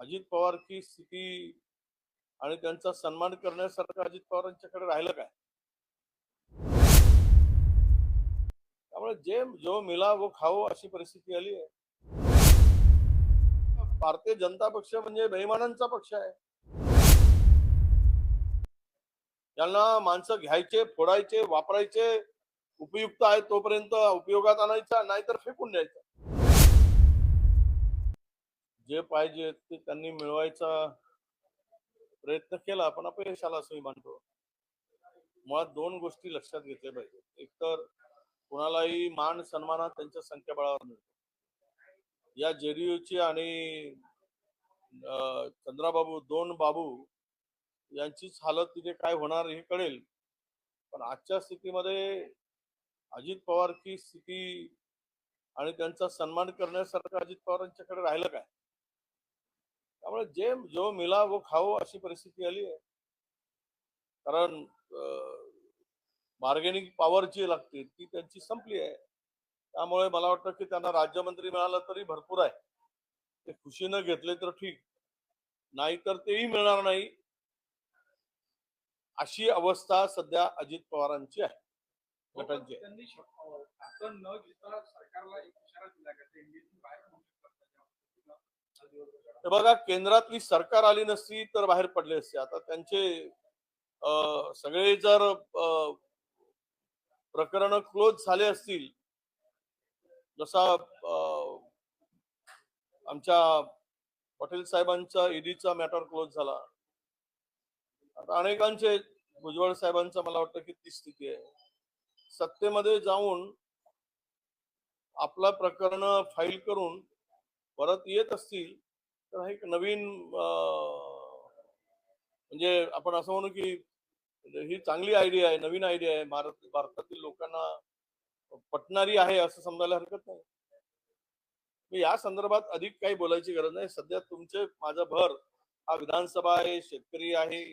अजित पवारची स्थिती आणि त्यांचा सन्मान करण्यासारखं अजित पवारांच्याकडे राहिलं काय? त्यामुळे जे जो मिला वो खाओ अशी परिस्थिती आली आहे. भारतीय जनता पक्ष म्हणजे बेईमानांचा पक्ष आहे. त्यांना माणसं घ्यायचे फोडायचे वापरायचे उपयुक्त आहे तोपर्यंत उपयोगात आणायचा नाहीतर फेकून द्यायचा. जे पाहिजे ते त्यांनी मिळवायचा प्रयत्न केला पण अपयश आला असं मी मानतो. मुळात दोन गोष्टी लक्षात घेतल्या पाहिजेत. एक तर कुणालाही मान सन्मानात त्यांच्या संख्याबळावर मिळतो. या जेडीयूची आणि चंद्राबाबू दोन बाबू यांचीच हालत तिथे काय होणार हे कळेल. पण आजच्या स्थितीमध्ये अजित पवारची स्थिती आणि त्यांचा सन्मान करण्यासारखं अजित पवारांच्याकडे राहिलं काय? त्यामुळे जे जो मिला वो खाओ अशी परिस्थिती आली आहे. कारण बार्गेनिंग पॉवर जी लागते ती त्यांची संपली आहे. त्यामुळे मला वाटतं की त्यांना राज्यमंत्री मिळालं तरी भरपूर आहे. ते खुशीनं घेतले तर ठीक. नाहीतर तेही मिळणार नाही. अशी अवस्था सध्या अजित पवारांची आहे. गटांची ते हे बघा केंद्रातली सरकार आली नसती तर बाहेर पडले असते. आता त्यांचे सगळे जर प्रकरण क्लोज झाले असतील जसा आमच्या पटेल साहेबांचा ईडीचा मॅटर क्लोज झाला. आता अनेकांचे भुजबळ साहेबांचा मला वाटतं की ती स्थिती आहे. सत्तेमध्ये जाऊन आपला प्रकरण फाईल करून परत येत असतील तर हा एक नवीन म्हणजे आपण असं म्हणू की म्हणजे ही चांगली आयडिया आहे नवीन आयडिया आहे. भारत भारतातील लोकांना पटणारी आहे असं समजायला हरकत नाही. मी या संदर्भात अधिक काही बोलायची गरज नाही. सध्या तुमचे माझा भर हा विधानसभा आहे शेतकरी आहे.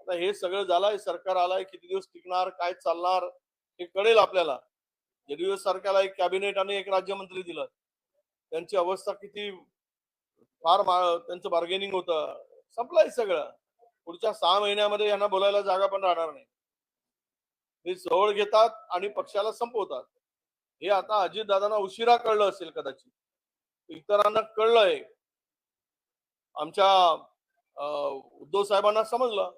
आता हे सगळं झालंय सरकार आलाय किती दिवस टिकणार काय चालणार हे कळेल आपल्याला. जेडीयू सरकारला एक कॅबिनेट आणि एक राज्यमंत्री दिलं. त्यांची अवस्था किती फार त्यांचं बार्गेनिंग होतं. संपलंय सगळं. पुढच्या सहा महिन्यामध्ये यांना बोलायला जागा पण राहणार नाही. हे जवळ घेतात आणि पक्षाला संपवतात. हे आता अजितदादांना उशिरा कळलं असेल कदाचित. इतरांना कळलंय. आमच्या अं, उद्धव साहेबांना समजलं.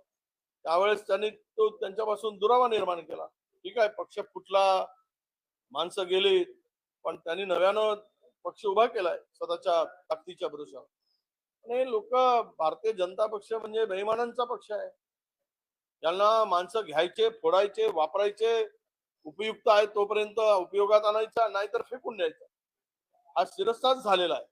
त्यावेळेस त्यांनी तो त्यांच्यापासून दुरावा निर्माण केला. ठीक आहे पक्ष फुटला माणसं गेली पण त्यांनी नव्यानं पक्ष उभा केलाय स्वतःच्या ताकदीच्या भरोशावर आणि लोक भारतीय जनता पक्ष म्हणजे बेईमानांचा पक्ष आहे. त्यांना माणसं घ्यायचे फोडायचे वापरायचे उपयुक्त आहे तोपर्यंत उपयोगात आणायचा नाहीतर फेकून द्यायचा. हा शिरस्ताच झालेला आहे.